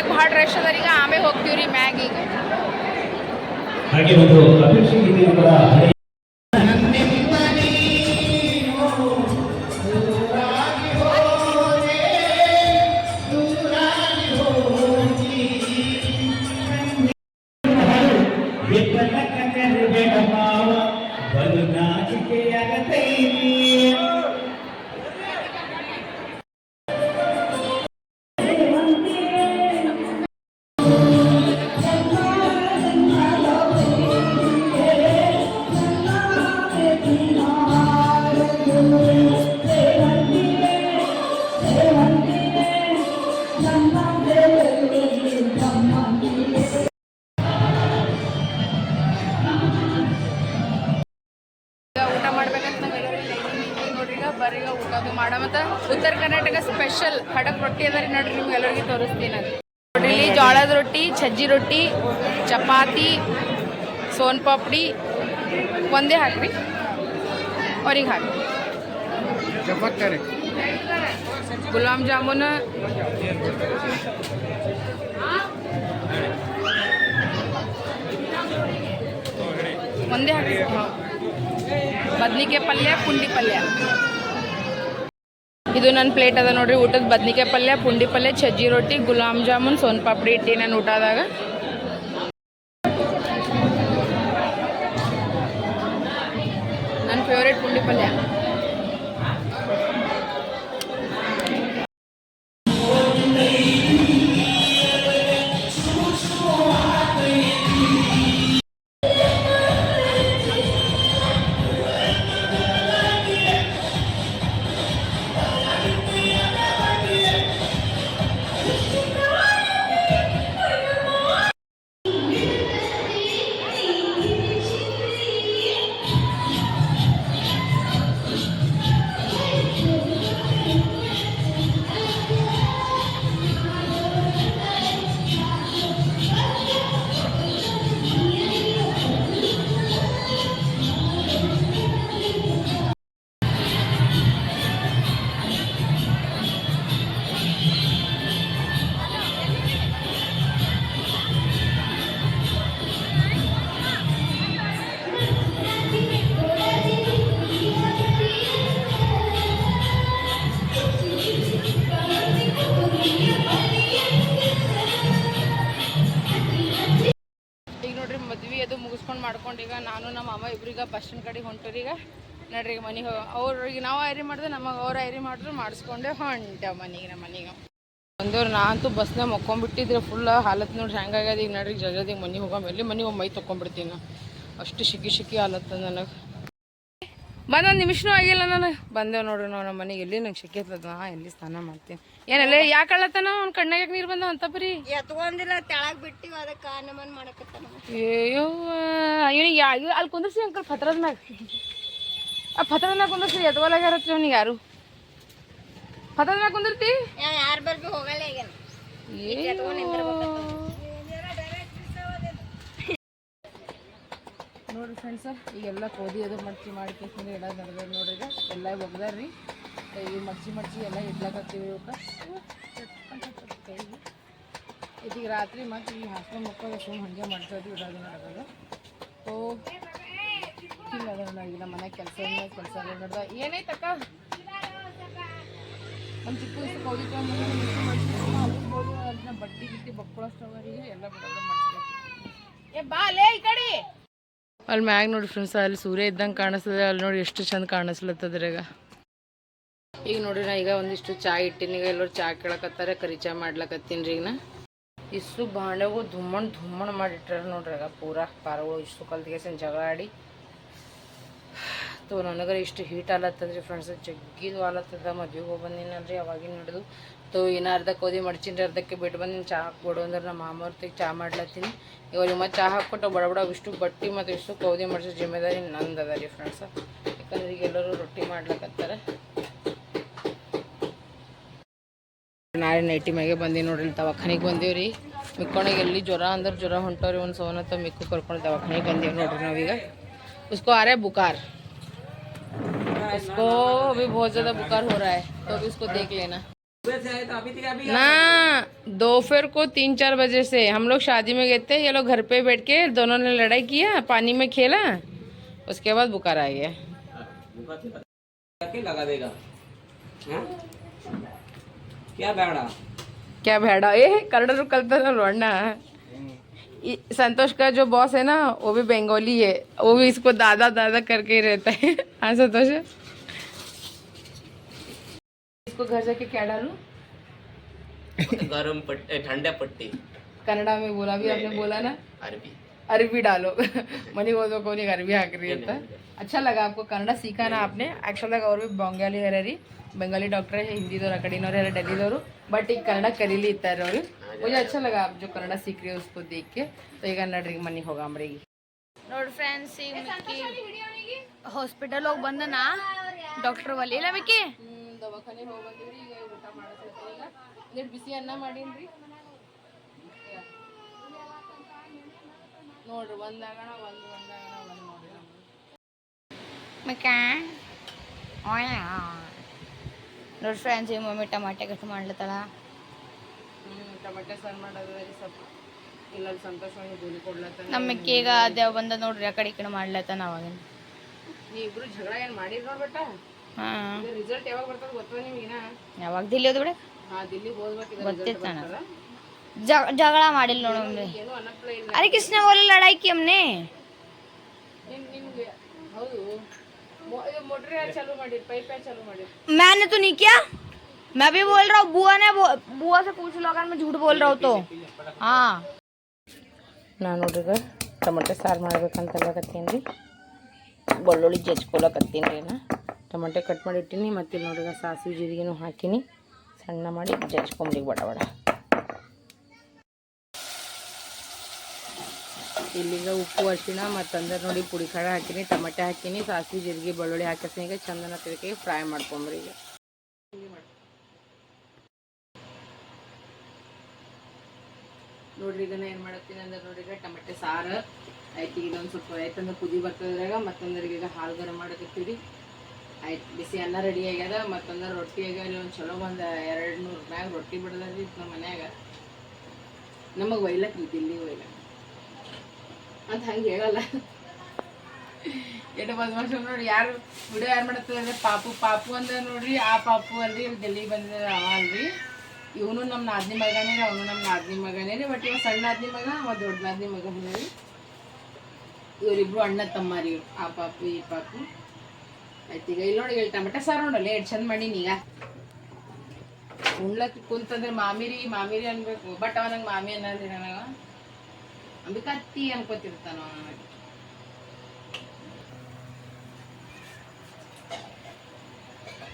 ಮ್ಯಾಗ್ ಭಾಳ ರಶ್ ಅದ ಈಗ ಆಮೇಲೆ ಹೋಗ್ತೀವ್ರಿ ಮ್ಯಾಗ್ ಈಗ. ಸಜ್ಜಿ ರೊಟ್ಟಿ ಚಪಾತಿ ಸೋನ್ ಪಾಪಡಿ ಒಂದೇ ಹಾಕ್ರಿ. ಅವ್ರಿಗೆ ಹಾಕಿ ಗುಲಾಬ್ ಜಾಮೂನ್. ಒಂದೇ ಹಾಕಿ ಬದ್ನಿಕಾಯಿ ಪಲ್ಯ ಪುಂಡಿ ಪಲ್ಯ. ಇದು ನನ್ನ ಪ್ಲೇಟ್ ಅದ ನೋಡ್ರಿ, ಊಟದ ಬದ್ನಿಕಾಯಿ ಪಲ್ಯ, ಪುಂಡಿ ಪಲ್ಯ ಸಜ್ಜಿ ರೊಟ್ಟಿ, ಗುಲಾಬ್ ಜಾಮೂನ್, ಸೋನ್ ಪಾಪಡಿ ಇಟ್ಟಿ ನಾನು ಊಟದಾಗ ನನ್ನ ಫೇವ್ರೇಟ್ ಪುಂಡಿ ಪಲ್ಯ. ಇಬ್ರೀಗ ಬಸ್ ಸ್ಟ್ಯಾಂಡ್ ಕಡೆ ಹೊಂಟರಿ ನಡ್ರಿ ಮನೆಗೆ ಅವ್ರಿಗೆ ನಾವು ಐರಿ ಮಾಡಿದ್ರೆ ನಮಗೆ ಅವ್ರು ಐರಿ ಮಾಡಿದ್ರು ಮಾಡಿಸ್ಕೊಂಡೆ ಹೊಂಟ ಮನೆಗೆ ನಮ್ಮ ಮನೆಗೆ. ಬಂದವ್ರು ನಾ ಅಂತೂ ಬಸ್ನಾಗ ಮಕ್ಕೊಂಬಿಟ್ಟಿದ್ರೆ ಫುಲ್ ಹಾಲತ್ ನೋಡ್ರಿ ಹೆಂಗಾಗ್ಯದ. ಈಗ ನಡ್ರಿ ಜಲ್ದಿ ಮನೆಗೆ ಹೋಗೋ ಎಲ್ಲಿ ಮನೆಗೆ ಹೋಗಿ ಮೈ ತೊಗೊಂಬಿಡ್ತೀನಿ ನಾ ಅಷ್ಟು ಸಿಕ್ಕಿ ಸಿಕ್ಕಿ ಹಾಲತ್ತ ನನಗೆ. ಬಂದ ಒಂದು ನಿಮಿಷನೂ ಆಗಿಲ್ಲ ನಾನು. ಬಂದೇವು ನೋಡ್ರಿ ನಾವು ನಮ್ಮ ಮನೆಗೆ ಎಲ್ಲಿ ನಂಗೆ ಶಕ್ತಿ ಇರ್ತದ ನಾ ಎಲ್ಲಿ ಸ್ನಾನ ಮಾಡ್ತೀನಿ ಏನಲ್ಲ ಯಾಕೆ ಅವ್ನ ಕಣ್ಣಾಗ ನೀರು ಬಂದ ಅಂತ ಬರೀ ಎತ್ಕೊಂಡಿಲ್ಲ ತೆಳಗ್ ಬಿಟ್ಟಿವಿ ಅದಕ್ಕೆ ನಮನ್ ಮಾಡಕತ್ತಾನ. ಅಯ್ಯೋ ಇವನಿಗೆ ಯಾ ಇವ್- ಅಲ್ಲಿ ಕುಂದರ್ಸಿ ಅಂಕಲ್ ಪತ್ರದ ಮ್ಯಾಗ. ಆ ಪತ್ರದ ಮ್ಯಾಗ ಕುಂದ್ರಿಸಿ ಎದ್ವಲಾಗ್ಯಾರತ್ರಿ ಅವ್ನಿಗೆ ಯಾರು? ಪತ್ರದ ಮ್ಯಾಗ ಕುಂದಿರ್ತಿ? ಯಾರು ಬರ್ಬಿ ಹೋಗಲ್ಲ ಈಗ ನೋಡ್ರಿ ಫ್ರೆಂಡ್ಸ ಈಗೆಲ್ಲ ಕೋದಿ ಅದು ಮಡ್ಚಿ ಮಾಡ್ಕೊಂಡು ಎಲ್ಲ ನಡೆದ ಈಗ ಎಲ್ಲ ಒಗ್ದಾರ್ರಿ. ಈಗ ಮಡ್ಚಿ ಮಡ್ಚಿ ಎಲ್ಲ ಇಡ್ಲಾಕತ್ತೀವಿ ಇವಕ್ಕೆ ಇದೀಗ ರಾತ್ರಿ ಮತ್ತೆ ಈ ಹಾಸ್ಕೊಂಡು ಮಕ್ಕಳು ಸುಮ್ಮನೆ ಹಂಗೆ ಮಾಡ್ತಾಯಿದ್ವಿ ಇಡೋದು ನಡೆದ ಓ ಇಲ್ಲ ಈಗ ನಮ್ಮ ಮನೆ ಕೆಲಸ ಕೆಲಸ ನಡೆದ. ಏನೈತಕ್ಕ ನಮ್ಮ ಚಿಕ್ಕ ವಯಸ್ಸು ಕೌದಿ ಬಟ್ಟೆ ಗಿಟ್ಟಿ ಬಕ್ಕೊಳಷ್ಟವರಿಗೆ ಎಲ್ಲ ಬಿಡೋದು ಮಾಡ್ಸ್ಬೇಕು. ಏ, ಬಾ ಲೇ ಈ ಕಡೆ. ಅಲ್ಲಿ ಮ್ಯಾಗ ನೋಡಿ ಫ್ರೆಂಡ್ಸ್ ಅಲ್ಲಿ ಸೂರ್ಯ ಇದ್ದಂಗೆ ಕಾಣಿಸ್ತದೆ, ಅಲ್ಲಿ ನೋಡಿ ಎಷ್ಟು ಚಂದ ಕಾಣಿಸ್ಲತ್ತದ್ರಾಗ ಈಗ. ನೋಡ್ರಿ ನಾ ಈಗ ಒಂದಿಷ್ಟು ಚಾಯ್ ಇಟ್ಟಿನಿ, ಈಗ ಎಲ್ಲರೂ ಚಾ ಕೇಳಕತ್ತಾರೆ, ಕರಿ ಚಾ ಮಾಡ್ಲಕತ್ತೀನಿ ರೀ ಈಗ ನಾ ಇಷ್ಟು ಬಾಂಡೆಗೂ ಧುಮ್ಮಣ್ ಧುಮ್ಮಣ್ ಮಾಡಿಟ್ಟಾರ ನೋಡ್ರಿ ಈಗ ಪೂರಾ ಪಾರಗಳು ಇಷ್ಟು ಕಲ್ತಿಗೆ ಜಗಳ ಆಡಿ. ಮಸ್ತು ನನಗರ ಇಷ್ಟು ಹೀಟ್ ಆಲತ್ತಂದ್ರಿ ಫ್ರೆಂಡ್ಸ್ ಜಗ್ಗಿದು ಆಲತ್ತದ ಮದುವೆಗೆ ಹೋಗಿ ಬಂದಿನಲ್ರಿ ಅವಾಗಿನ ಹಿಡಿದು ತೋ, ಇನ್ನು ಅರ್ಧಕ್ಕೆ ಓದಿ ಮಡ್ಚಿನ್ರಿ, ಅರ್ಧಕ್ಕೆ ಬಿಟ್ಟು ಬಂದಿನಿ ಚಹಾ ಹಾಕ್ಬಿಡು ಅಂದ್ರೆ ನಮ್ಮ ಮಾಮೂರ್ತಿಗೆ ಚಹಾ ಮಾಡ್ಲತ್ತೀನಿ. ಇವಾಗ ಮತ್ತೆ ಚಹಾ ಹಾಕ್ಬಿಟ್ಟು ಬಡ ಬಡ ಇಷ್ಟು ಬಟ್ಟಿ ಮತ್ತು ಇಷ್ಟು ಕೌದಿ ಮಾಡಿಸೋ ಜಿಮ್ಮೆದಾರಿ ನಂದು ಅದ ರೀ ಫ್ರೆಂಡ್ಸ್ ಯಾಕಂದ್ರೆ ಈಗ ಎಲ್ಲರೂ ರೊಟ್ಟಿ ಮಾಡ್ಲಕ್ಕತ್ತಾರ ನಾಳೆ ನೈಟಿ ಮ್ಯಾಗೆ ಬಂದೀವಿ ನೋಡ್ರಿ ದವಾಖಾನೆಗೆ ಬಂದೀವಿ ರೀ. ಮಿಕ್ಕೊಂಡಾಗ ಎಲ್ಲಿ ಜ್ವರ ಅಂದ್ರೆ ಜ್ವರ ಹೊಂಟವ್ರಿ, ಒಂದು ಸೋನತ್ತ ಮಿಕ್ಕು ಕರ್ಕೊಂಡು ದವಾಖಾನೆಗೆ ಬಂದೀವಿ ನೋಡ್ರಿ ನಾವೀಗ. ಉಸ್ಕೋ ಆರೆ ಬುಕಾರ್. है उसको अभी बहुत ज़्यादा बुखार हो रहा है तो अभी उसको देख लेना। ना दोपहर को तीन चार बजे से। हम लोग शादी में गए थे ये लोग घर पे बैठ के दोनों ने लड़ाई किया पानी में खेला उसके बाद बुखार आ गया। लगा देगा हाँ? क्या बैड़ा क्या भेड़ा? ए कन्नड़ कलता ना लौटना ये- संतोष का जो बॉस है ना वो भी बंगाली है। वो भी इसको दादा दादा करके ही रहता है। हाँ संतोष? इसको घर जाके क्या डालू? गरम पट्टी ठंडे पट्टी। कनाडा में बोला भी आपने बोला ना? अरबी। अरबी डालो। <laughs> मनी बोलो तो को नहीं अरबी आकर रहता। अच्छा लगा आपको कन्नडा सीखा ना आपने। एक्चुअल और भी बंगाली है बंगाली हररी ಬೆಂಗಾಲಿ ಡಾಕ್ಟ್ರೇ ಹಿಂದಿದವ್ರು ಆ ಕಡೆನವ್ರು डेली दौर बट ಈಗ ಕನ್ನಡ ಕಲೀಲಿ ಇರ್ತಾರೆ ಅವರು मुझे अच्छा लगा आप जो कन्नडा सीख रहे हो उसको देख के तो ये कन्नडा ड्रिंक मनी होगा हमारी हॉस्पिटल लोग बंद ना। डॉक्टर वाले ला मिकी? हम्म, दवाखाने बंद रे बंद हाँ, मम्मी टमाटर कट मारले ಟೊಮೆಟೊ ಸಾರು ಮಾಡೋದ್ರಲ್ಲಿ ಸ್ವಲ್ಪ ಇಲ್ಲ ಸಂತೋಷವಾಗಿ ದೂರಿ ಕೊಡ್ಲತ್ತ ನಮ್ಮ ಮಿಕ್ಕೀಗ ಅದ್ಯಾವ ಬಂದ ನೋಡ್ರಿ ಆಕಡೆ ಕಡೆ ಈ ಕಡೆ ನೀ ಅವಾಗಿನ ನೀವಿಬ್ರು ಜಗಳ ಏನು ಮಾಡಿರ್ ನೋಡ್ಬಟ್ಟ ಹಾ. ರಿಸಲ್ಟ್ ಯಾವಾಗ ಬರ್ತದ ಗೊತ್ತೋ ನಿಮ್ಗಿನ? ಯಾವಾಗ ದಿಲ್ಲಿ ಹೋದ್ ಬಿಡ. ಹಾಂ ದಿಲ್ಲಿಗೆ ಹೋಗ್ಬೇಕು ಗೊತ್ತಿರ್ತಾನ ಜಗಳ ಮಾಡಿಲ್ಲ ನೋಡೋಮ್ರಿ ಏನು ಅನ್ನಪ್ಲ ಇಲ್ಲ. ಅರೆ ಕೃಷ್ಣ ಓಲ ಲಡಾಯ್ಕಿ ಅಮ್ಮನೆ? ನಿಮ್ಗೆ ಹೌದು. ಮೋಟ್ರ್ ಚಾಲೂ ಮಾಡಿರಿ ಪೈಪ್ ಚಾಲು ಮಾಡಿರಿ ಮ್ಯಾನ್ ತು ನೀ ಕ್ಯಾ मैं भी बोल रहा हूँ बुआ ने बो- बुआ से पूछ लो अगर मैं झूठ बोल रहा हूँ तो हाँ ನಾನು ನೋಡ್ರಿಗ ಟೊಮೆಟೊ ಸಾರು ಮಾಡ್ಬೇಕಂತ ಹೇಳಕತ್ತೀನಿ ರೀ ಬೆಳ್ಳುಳ್ಳಿ ಜಜ್ಕೊಳಕತ್ತೀನಿ ರೀ ನಾ ಟೊಮೆಟೊ ಕಟ್ ಮಾಡಿ ಇಟ್ಟೀನಿ ಮತ್ತು ಇಲ್ಲಿ ನೋಡ್ರಿಗ ಸಾಸಿವೆ ಜೀರಿಗೆನೂ ಹಾಕಿನಿ ಸಣ್ಣ ಮಾಡಿ ಜಜ್ಕೊಂಬಿಡಿ ಬಡ ಬಡ ಇಲ್ಲಿಗ ಉಪ್ಪು ಅರಿಶಿಣ ಮತ್ತು ಅಂದ್ರೆ ನೋಡಿ ಪುಡಿ ಖಾರ ಹಾಕಿನಿ ಟೊಮೆಟೊ ಹಾಕಿನಿ ಸಾಸಿವೆ ಜೀರಿಗೆ ಬೆಳ್ಳುಳ್ಳಿ ಹಾಕಿಸ್ತೀನಿ ಈಗ ಚಂದನ ತಿರ್ಗಿ ಫ್ರೈ ಮಾಡ್ಕೊಂಬ್ರಿ ಈಗ ನೋಡ್ರಿ, ಇದನ್ನ ಏನು ಮಾಡತ್ತೀನಿ ಅಂದ್ರೆ ನೋಡಿದ್ರೆ ಈಗ ಟೊಮೆಟೊ ಸಾರು ಆಯ್ತು. ಒಂದು ಸ್ವಲ್ಪ ಆಯ್ತಂದ್ರೆ ಕುದಿ ಬರ್ತದ್ರಾಗ ಮತ್ತೊಂದ್ರಿಗೆ ಈಗ ಹಾಲು ಗರಂ ಮಾಡಕತ್ತೀವಿ ಆಯ್ತು, ಬಿಸಿ ಅನ್ನ ರೆಡಿ ಆಗ್ಯದ. ಮತ್ತೊಂದ್ರೆ ರೊಟ್ಟಿ ಆಗ್ಯಾವ ಒಂದು ಚಲೋ ಒಂದು ಎರಡು ನೂರು ಮ್ಯಾಗ ರೊಟ್ಟಿ ಬಿಡದ್ರಿ ನಮ್ಮ ಮನ್ಯಾಗ. ನಮಗೆ ಒಯ್ಲಕ್ ಇಲ್ಲಿ ಒಯ್ಲಕ್ ಅಂತ ಹಂಗೆ ಹೇಳಲ್ಲ. ಎರಡು ಒಂದು ವರ್ಷ ನೋಡ್ರಿ, ಯಾರು ವಿಡಿಯೋ ಯಾರು ಮಾಡತ್ತದ ಅಂದ್ರೆ ಪಾಪು ಪಾಪು ಅಂದ್ರೆ ನೋಡ್ರಿ, ಆ ಪಾಪು ಅಲ್ರಿ, ಇಲ್ಲಿ ಡೆಲ್ಲಿ ಬಂದಿದ ಅವ ಅಲ್ರಿ. ಇವನು ನಮ್ಮ ನಾದಿನಿ ಮಗನೇ ಅವನು ನಮ್ಮ ನಾದಿನಿ ಮಗನೇ ಬಟ್ ಇವ ಸಣ್ಣ ನಾದಿನಿ ಮಗ, ಅವ ದೊಡ್ಡ ನಾದಿನಿ ಮಗ ಹೇಳಿ ಇವರಿಬ್ರು ಅಣ್ಣ ತಮ್ಮಾರಿ ಇವ್ರು. ಆ ಪಾಪು, ಈ ಪಾಪು. ಆಯ್ತು ಈಗ ಇಲ್ಲಿ ನೋಡಿ ಇಲ್ಲಿ ಟಮಟ ಸಾರು ನೋಡಲ್ಲ ಎಷ್ಟು ಚಂದ ಮಾಡೀನಿ ಈಗ. ಉಣ್ಲಕ್ ಕುಂತಂದ್ರೆ ಮಾಮಿರಿ ಮಾಮಿರಿ ಅನ್ಬೇಕು ಬಟ್ ಅವ ನಂಗೆ ಮಾಮಿ ಅನ್ನಲ್ರಿ ನನಗ. ಅಂಬಿಕತ್ತಿ ಅನ್ಕೋತಿರ್ತಾನ ಅವ ನನಗೆ.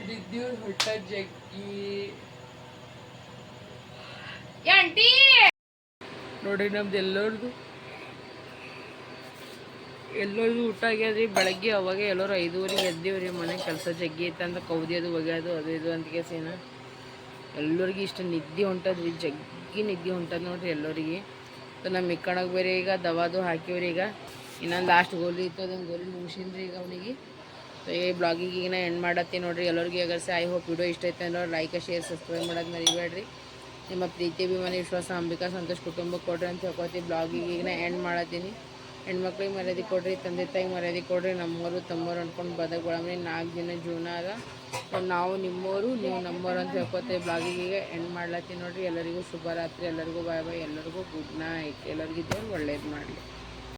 ವಿದ್ಯುತ್ ಹೊಟ್ಟ ಜಗ್ಗಿ. ಆಂಟಿ! ನೋಡಿ ನಮ್ದು ಎಲ್ಲರದು. ಎಲ್ಲರದು ಊಟ ಆಗ್ಯದ್ರಿ, ಬೆಳಗ್ಗೆ ಅವಾಗ ಎಲ್ಲರೂ ಐದೂವರೆಗೆ ಎದ್ದೀವ್ರಿ, ಮನೆ ಕೆಲಸ ಜಗ್ಗಿ ಅಂತ ಕೌದಿಯೋದು ಒಗ್ಯೋದು ಅದು ಇದು ಅಂತ ಕೇಸಿನ ಎಲ್ಲರಿಗೆ ಇಷ್ಟು ನಿದ್ದೆ ಹೊಂಟದ್ರಿ, ಜಗ್ಗಿ ನಿದ್ದೆ ಹೊಂಟದ ನೋಡ್ರಿ ಎಲ್ಲರಿಗೆ. ನಮ್ಮ ಮಿಕ್ಕಣಗೆ ಬೇರೆ ಈಗ, ದವಾದು ಹಾಕಿವ್ರಿ ಈಗ. ಇನ್ನೊಂದು ಲಾಸ್ಟ್ ಗೋಲಿ ಇತ್ತು, ಅದೊಂದು ಗೋಲಿ ಮುಗಿಸಿನ್ರಿ ಈಗ ಅವನಿಗೆ. ಸೊ ಈ ಬ್ಲಾಗಿಗೆ ಈಗ ಎಂಡ್ ಮಾಡತ್ತೀನಿ ನೋಡ್ರಿ ಎಲ್ಲರಿಗೆ ಅಗರ್ಸ ಐ ಹೋಪ್ ವಿಡಿಯೋ ಇಷ್ಟ ಐತೆ ಅಂದ್ರೆ ಲೈಕ್ ಶೇರ್ ಸಬ್ಸ್ಕ್ರೈಬ್ ಮಾಡೋದು ಮರಿಬೇಡ್ರಿ. ನಿಮ್ಮ ಪ್ರೀತಿ, ಅಭಿಮಾನಿ, ವಿಶ್ವಾಸ, ಅಂಬಿಕಾ, ಸಂತೋಷ್ ಕುಟುಂಬಕ್ಕೆ ಕೊಡ್ರಿ ಅಂತ ಹೇಳ್ಕೊತೀವಿ ಬ್ಲಾಗಿಗೆ ಈಗ ಎಂಡ್ ಮಾಡತ್ತೀನಿ ಹೆಣ್ಮಕ್ಳಿಗೆ ಮರ್ಯಾದೆ ಕೊಡ್ರಿ, ತಂದೆ ತಾಯಿಗೆ ಮರ್ಯಾದೆ ಕೊಡ್ರಿ. ನಮ್ಮವರು, ತಮ್ಮವ್ರು ಅಂದ್ಕೊಂಡು ಬದಗೊಳಮನೆ ನಾಲ್ಕು ದಿನ ಜೀವನ ಅದ. ನಾವು ನಿಮ್ಮವರು ನೀವು ನಮ್ಮವರು ಅಂತ ಹೇಳ್ಕೊತೀವಿ ಬ್ಲಾಗಿಗೆ ಎಂಡ್ ಮಾಡ್ಲತ್ತೀನಿ ನೋಡ್ರಿ. ಎಲ್ಲರಿಗೂ ಶುಭರಾತ್ರಿ. ಎಲ್ಲರಿಗೂ ಬಾಯ್ ಬಾಯ್ ಎಲ್ಲರಿಗೂ ಗುಡ್ ನೈಟ್ ಎಲ್ಲರಿಗೂ ಒಳ್ಳೇದು ಮಾಡಲಿ.